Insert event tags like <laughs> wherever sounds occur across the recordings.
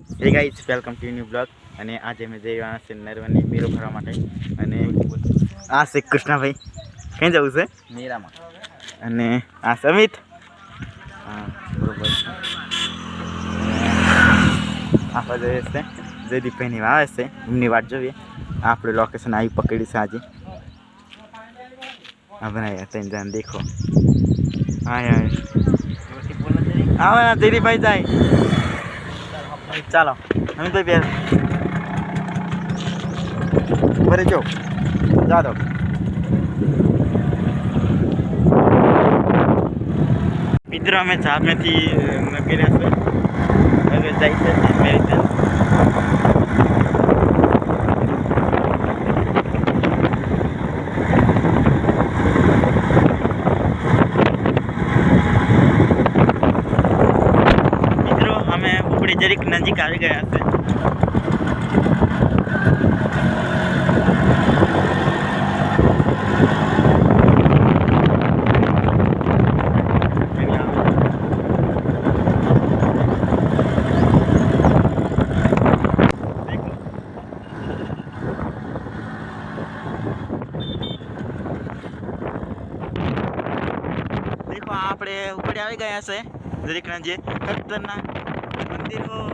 Hey guys welcome to new blog અને આજે મેં જઈ રહ્યા છે નરવરની મેળો ભરવા માટે. અને આ છે કૃષ્ણભાઈ. ક્યાં જવું છે? મેરામાં અને આ સમિત હા બરોબર. આપણે જઈએ છે જયદીપભાઈની આવે છે. એમની વાટ જોઈએ. આપણે લોકેશન આવી પકડી છે આજે. હા બનાવ્યા ત્રણ જણ દેખો. હા હા આવે ના જયદીપભાઈ જાય. ચાલો. અમિતભાઈ બેસ. ભરે જો. જા દો. મિત્રો, અમે સામેથી કર્યા છે હવે જાય છે અમેરિકન મિત્રો અમે ઉપડી જરીક નજીક આવી ગયા છે દેખો આપણે ઉપડે આવી ગયા છે દરેકના જે ખતરનાક મંદિરો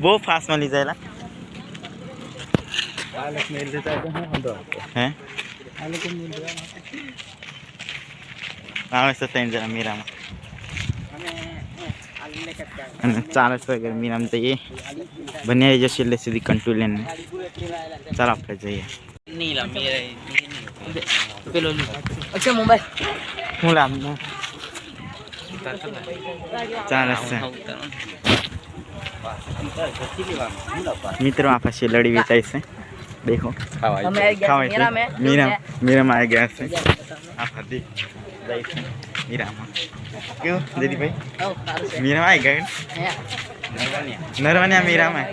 બહુ ફાસ્ટ મળી જાય હે? આવે છે ત્રણ જણા મીરામાં. અને ચાલે છે કે મીરામાં જઈએ. બંને આવી જશે એટલે સુધી કંટ્રોલ લઈને ચાલો આપણે જઈએ. હું લામ ચાલે છે. મિત્રો આ પછી લડી વેચાય છે દેખો મીરા મીરામાં. આવી ગયા છે. આ જાય છે. મીરામાં કેવું દીદીભાઈ મીરામાં. આવી ગયા નરવાનિયા મીરામાં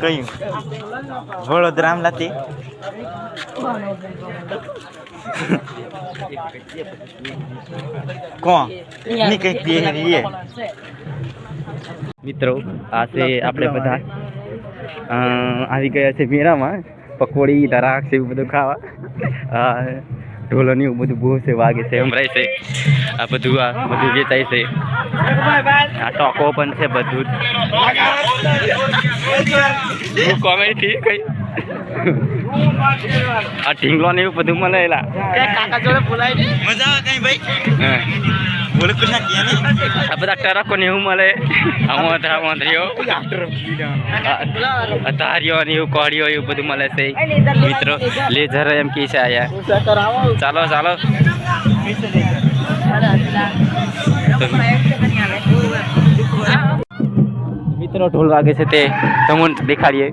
કયું? વડોદરામ લાતી કોણ? મિત્રો, આ છે આપણે બધા. આવી ગયા છે મેળામાં. પકોડી, દરાક છે એવું બધું ખાવા. ઢોલોની એવું બધું બહુ છે, વાગે છે સંભળાય છે. આ બધું આ બધું વેચાય છે. આ ટોકો પણ છે બધું જ. કોમેડી કઈ? આ ઢીંગલો ને એવું બધું મને એલા. કાકા જોડે બોલાય મજા આવે કઈ ભાઈ? બોલે કુછ ના કિયા નહીં? આ બધા ટરકો ને એવું મળે. મોદરીઓ અતારીઓ ને એવું કોડિયો એવું બધું મળે છે. મિત્રો લેઝર એમ કી છે આયા. ચાલો ચાલો. મિત્રો ઢોલ વાગે છે તે. તમને દેખાડીએ.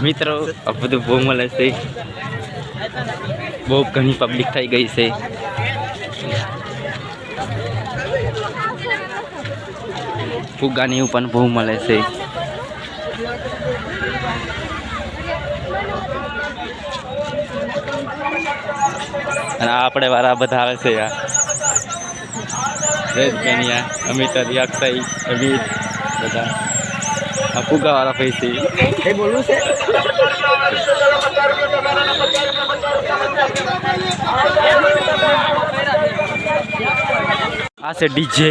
મિત્રો, આ બધું બહુ મળે છે. બહુ ઘણી પબ્લિક થઈ ગઈ છે. ફુગાની એવું પણ બહુ મળે છે. અને આપણે વાળા બધા આવે છે યાર રેજ બેનિયા અમિત અક્ષય અમિત બધા. આ ફુગા વાળા પૈસી કઈ બોલવું છે આ છે ડીજે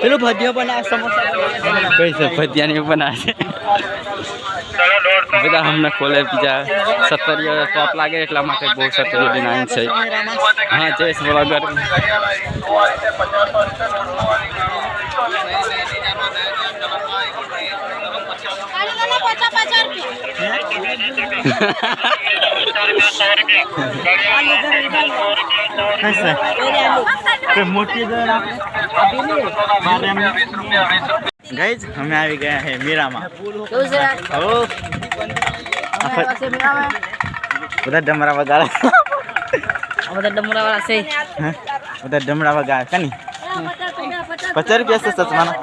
પેલું ભજીયો બનાવે સમોસા કઈ છે ભજીયાની પણ આ છે બધા હમણાં ખોલે બીજા સત્તરીઓ ટોપ લાગે એટલા માટે બહુ સત્તરીઓ ડિનાઇન છે હા જયેશ વગર પચાસ પચાસ રૂપિયા મોટી ગઈ અમે આવી ગયા છે મીરામાં. બધા ડમરા વગાડે બધા ડમરા વાળા છે હે? બધા ડમરા વગાડે કની પચાસ રૂપિયા છે સસમાના.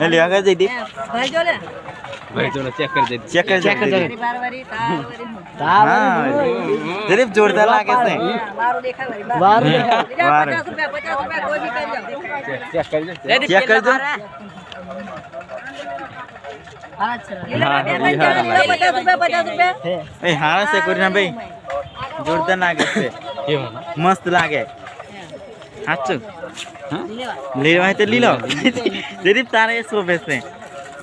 એ લેવા ગયા દીદી ભાઈ જો લે. ચેક કરી દે ચેક કરી ચેક ચેક કરી બારવારી તારવારી હા જરીફ જોરદાર લાગે છે બારું દેખાય વળી, બાર. બારું બીજા બારું. પચાસ રૂપિયા પચાસ રૂપિયા કોઈ બી કરી જાઓ. ચેક કરી દે ચેક કરજો હા, છે. હા, લીલા હા, પચાસ રૂપિયા પચાસ રૂપિયા એ હારા છે કોરીના ભાઈ જોરદાર લાગે છે કેવું મસ્ત લાગે સાચું લીલા. લેવા હોય તો લીલો જરીફ તારે એ શોભે છે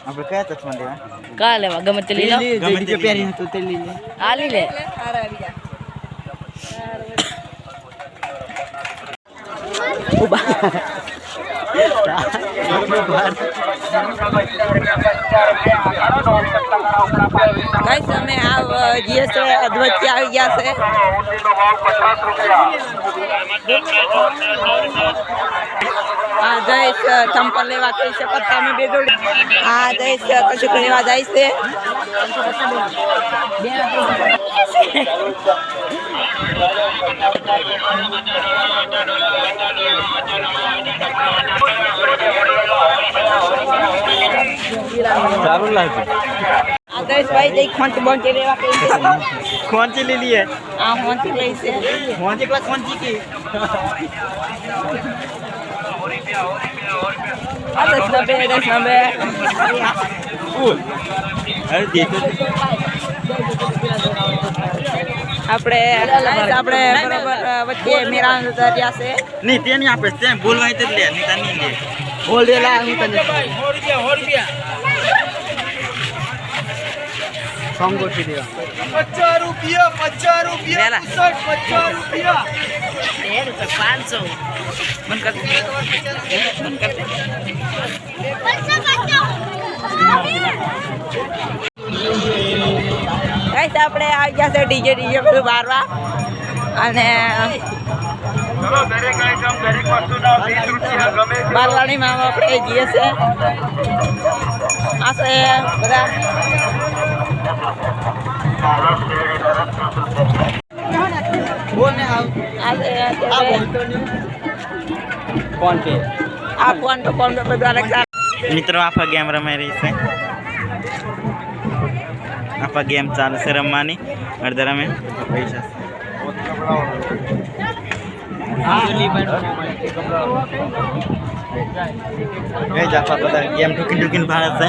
આપણે કયા ચશ્મા લેવા? કા લેવા? ગમે તે લીલો ગમે તે પહેરી હતું તે લઈ લે. આ લીલે <laughs> ગાઈસ અમે આ જીએસ અદ્વૈત આવી ગયા છે આ જયેશ ચંપલ લેવા કહી છે પત્તા અમે બે જોડી આ જયેશ કશુંક લેવા જાય છે સારું લાગે આદર્શભાઈ જઈ ખોંચ બોંચી લેવા કહી ખોંચી લીધી હે હા ખોંચી લઈ છે ખોંચી ક્લાસ ખોંચી કી આદર્શ નબે આદર્શ નબે કુલ અરે દેખો આપણે આપણે બરાબર વચ્ચે મેરાન રહ્યા છે નહીં તે નહીં આપણે તેમ બોલવાય તો લે નહીં લે બોલ લે હું તને 100 રૂપિયા 100 રૂપિયા સમ ગોઠવી આપણે આવી ગયા છે ડીજે ડીજે બધું બારવા અને બારવાની માં આપણે ગયા છે આ બધા મિત્રો આફા ગેમ રમાઈ રહી છે. આફા ગેમ ચાલુ છે રમવાની. અડધા રમે. પૈસા ગેમ ઢૂકી ઢૂકીને ભાડે છે.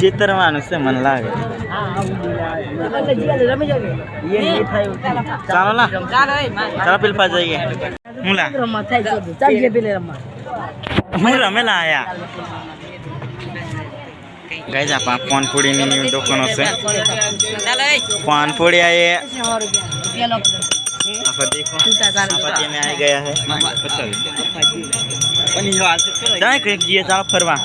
ચિત્રવાનું છે મને લાગે. ચાલો ના ચાલો પેલપા જઈએ. હું રમવા હું રમેલા આયા. ગાઈસ આ પા- પાનપુડીની દુકાનો છે. પાનપુડી આ એ પેલો આપણે દેખો છૂટા ચાલે આપણે અમે આવી ગયા છે જાય કંઈક જઈએ ચાલો ફરવા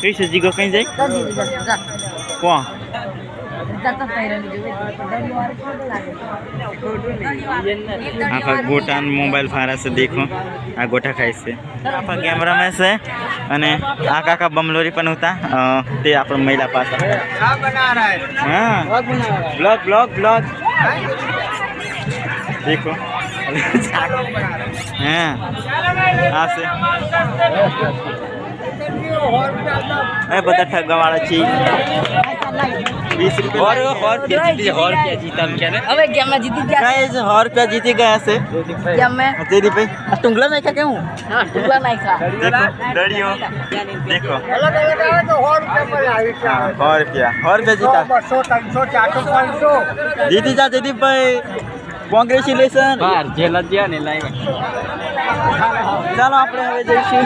કઈ છે આખા ગોટા મોબાઈલ ફારા છે દેખો આ ગોટા ખાય છે આખા ગેમ રમે છે અને આ કાકા બમલોરી પણ હતા અ, તે આપણે મહિલા પાસે હા બ્લોગ બ્લોગ બ્લોગ દેખો હા આ છે એ બધા ઠગવાળા છે વીસ રૂપિયા હવે ગેમમાં જીતી ગયા કાંઈ છે સો રૂપિયા જીતી ગયા છે ગેમ મેં તેરી ભાઈ આ ટુંગલા નાખ્યા કેવું હા ટુકડા નાખ્યા देखो दड़ियो देखो સો રૂપિયા સો રૂપિયા જીતા જીતી જા જયદીપ ભાઈ કોંગ્રેચ્યુલેશન ચાલો આપણે હવે જઈશું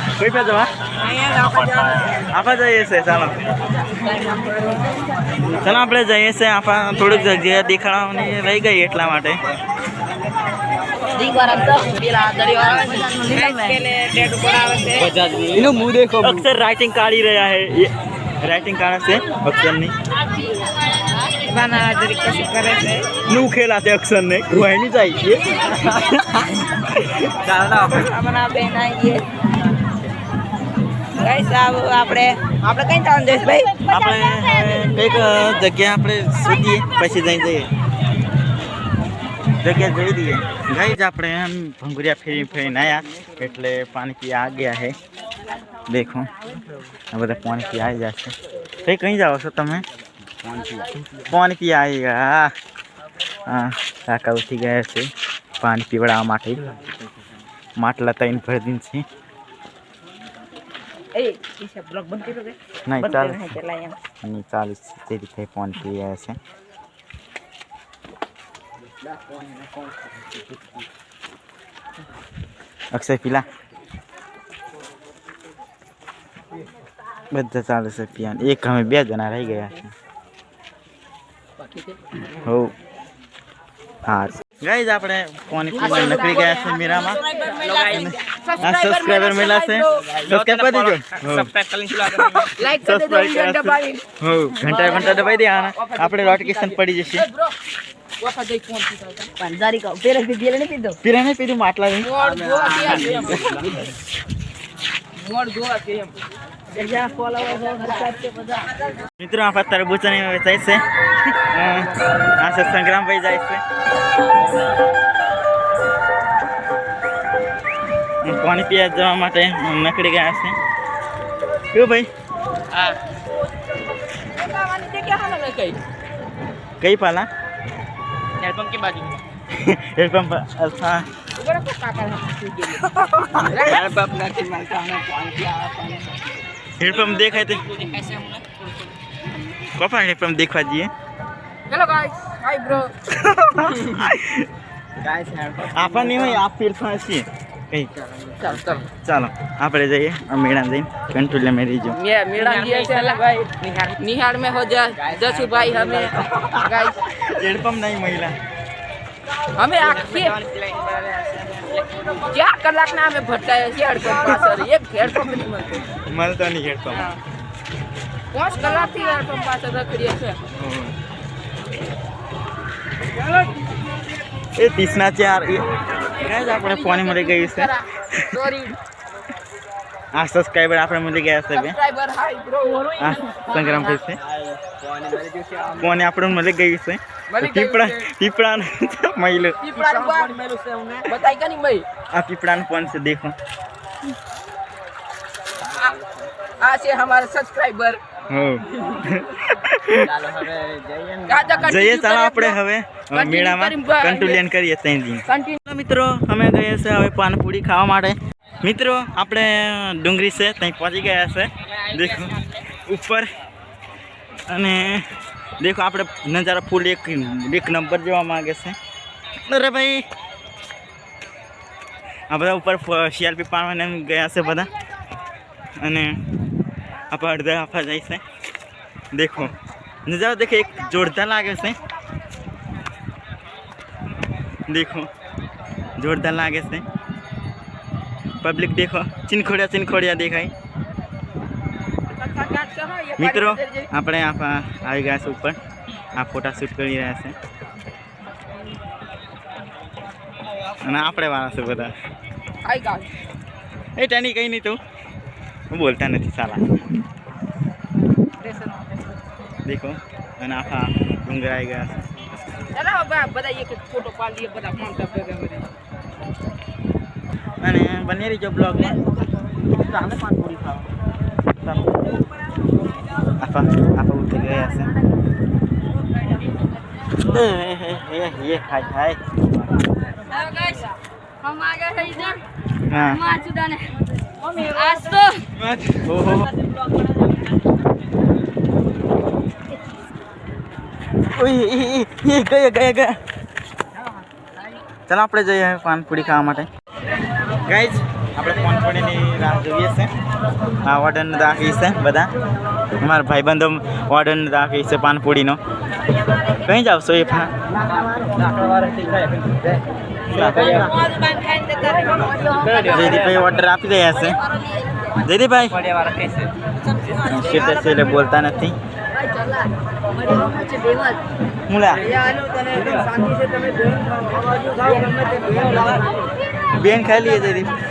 કોઈ પે જવા આપા જઈએ છે ચાલો. ચાલો આપણે જઈએ છે આપા થોડીક જગ્યા દેખાડવાની રહી ગઈ એટલા માટે. અક્ષર રાઇટિંગ કાઢી રહ્યા છે. રાઇટિંગ કાઢે છે અક્ષરની. નું ખેલા છે અક્ષર ને જાય છે. <laughs> આપણે આપણે કઈ જવાનું જયેશભાઈ આપણે હવે કંઈક જગ્યા આપણે શોધીએ પછી જઈ જઈએ જગ્યા જોઈ દઈએ ગઈ જ આપણે એમ ભંગુરિયા ફેરી ફેરીને આવ્યા એટલે પાણી પી આ ગયા છે દેખો આ બધા પાણી પી આવી જશે કઈ કઈ જાઓ છો તમે પાણી પી આવી ગયા હા કાકા ઉઠી ગયા છે પાણી પીવડાવવા માટે માટલા તઈને ભરી દીન છે નહીં ચાલે નહીં ચાલે તે રીતે ફોન પી રહ્યા છે. અક્ષય પીલા. બધા ચાલે છે પિયાન એક અમે બે જણા રહી ગયા છે. હો હા ગઈ જ આપણે કોની પીને નીકળી ગયા છે. મીરામાં આ સબસ્ક્રાઈબર મળ્યા છે. સબસ્ક્રાઇબ કરી દેજો. લાઈક ઘંટા દબાવી હો. ઘંટા ઘંટા દબાઈ દે આને. આપણે નોટિફિકેશન પડી જશે. પીધું. માટલા મિત્રો આ તરબૂચની વેચાય છે આ છે સંગ્રામભાઈ જાય છે. પાણી પીવા જવા માટે નીકળી ગયા છે. કેવું ભાઈ? કઈ પાલા? Handpump alpha handpump Siguro po natin po ang kiyapan. चलो आप नहीं चलो आप ले जाइए और मेड़ा दें कंट्रोल में रहिए ये मेड़ा ये अलग भाई निहार निहार में हो जा जसु भाई हमें गाइस यूनिफॉर्म नहीं महिला અમે આખી કલાક કલાકના અમે ભટકાયા છીએ હેડપંપ પાછળ. એક હેડપંપ નહીં મળતો મળતો નહીં હેડપંપ પાંચ કલાકથી હેડપંપ પાછળ રખડીએ છે એ તીસના ચાર. આપણે ફોન મળી ગઈ છે. આ સબસ્ક્રાઈબર આપણે મળી ગયા છે બે. સંગ્રામ ભાઈ છે. ફોન આપણને મળી ગયું છે. પીપળા છે. મહિલો પીપળાનું કે નહીં ભાઈ આ પીપળાનું ફોન છે દેખો આ- આ છે હમારા સબસ્ક્રાઇબર જઈએ ચાલો આપણે હવે મેળામાં કરીને કરીએ ત્યાં જઈને કન્ટિન્યુ ચાલો મિત્રો અમે ગયા છે હવે પાનપુરી ખાવા માટે મિત્રો આપણે ડુંગળી છે ત્યાં પહોંચી ગયા છે દેખો ઉપર અને દેખો આપણે નજારા ફૂલ એક એક નંબર જેવા માંગે છે અરે ભાઈ આ બધા ઉપર સીઆરપી પાડવાને એમ ગયા છે બધા અને આપણે અડધા આપવા જાય છે દેખો નજારો દેખો એક જોરદાર લાગે છે દેખો જોરદાર લાગે છે પબ્લિક દેખો ચીનખોડિયા ચીનખોડિયા દેખાય મિત્રો આપણે આ આવી ગયા છે ઉપર આ ફોટા શૂટ કરી રહ્યા છે અને આપણે વાળા છે બધા આઈ ગાઈસ એ ટેની કઈ નહીં તું હું બોલતા નથી સાલા દેખો અને આખા ડુંગર આવી ગયા છે ચાલો બા બધા એક એક ફોટો પાડી લઈએ બધા માણસો ભેગા ભેગા અને બની રહીજો બ્લોગમાં ચાલે પાનપુરી ખાવા apa apa udah gaya sih eh eh eh eh hai hai halo guys mama aja saya izin nah mama sudah nih astu oh Wih, ગયા ગયા ગયા ચાલો આપણે જઈએ પાનપુરી ખાવા માટે ગાઈઝ આપણે પાનપુરીની રાહ જોઈએ છે આ ઓર્ડરને તો છે બધા. અમારા ભાઈબંધો ઓર્ડરને તો આપી છે પાનપુડીનો કઈ જાવશો એ ફા જયદીપભાઈ ઓર્ડર આપી રહ્યા છે. જયદીપભાઈ? શું એટલે બોલતા નથી. બેન ખાઈ ખાલી જયદીપ.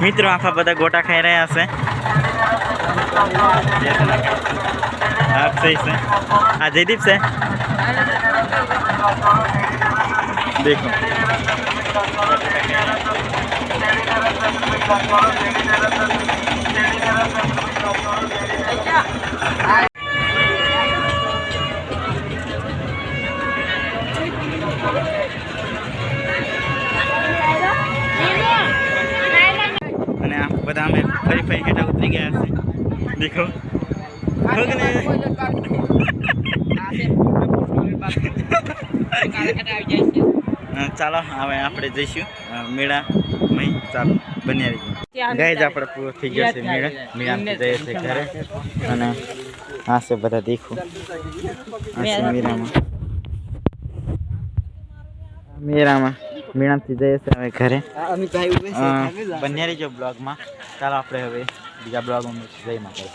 મિત્રો આખા બધા ગોટા ખાઈ રહ્યા છે આ અક્ષય છે આ જયદીપ છે દેખો અને ફરી હેઠા ઉતરી ગયા છે દેખો ચાલો હવે આપણે જઈશું મેળા મય ચાલો બની આવી ગાય જ આપણે પૂરો થઈ ગયો છે મેળા મેળામાં જઈએ છે ઘરે અને આ છે બધા દેખો મેળામાં મેળામાં મેળામાંથી જઈએ છીએ હવે ઘરે. બન્યા રહીજો બ્લોગમાં. ચાલો આપણે હવે બીજા બ્લોગમાં જઈ માટે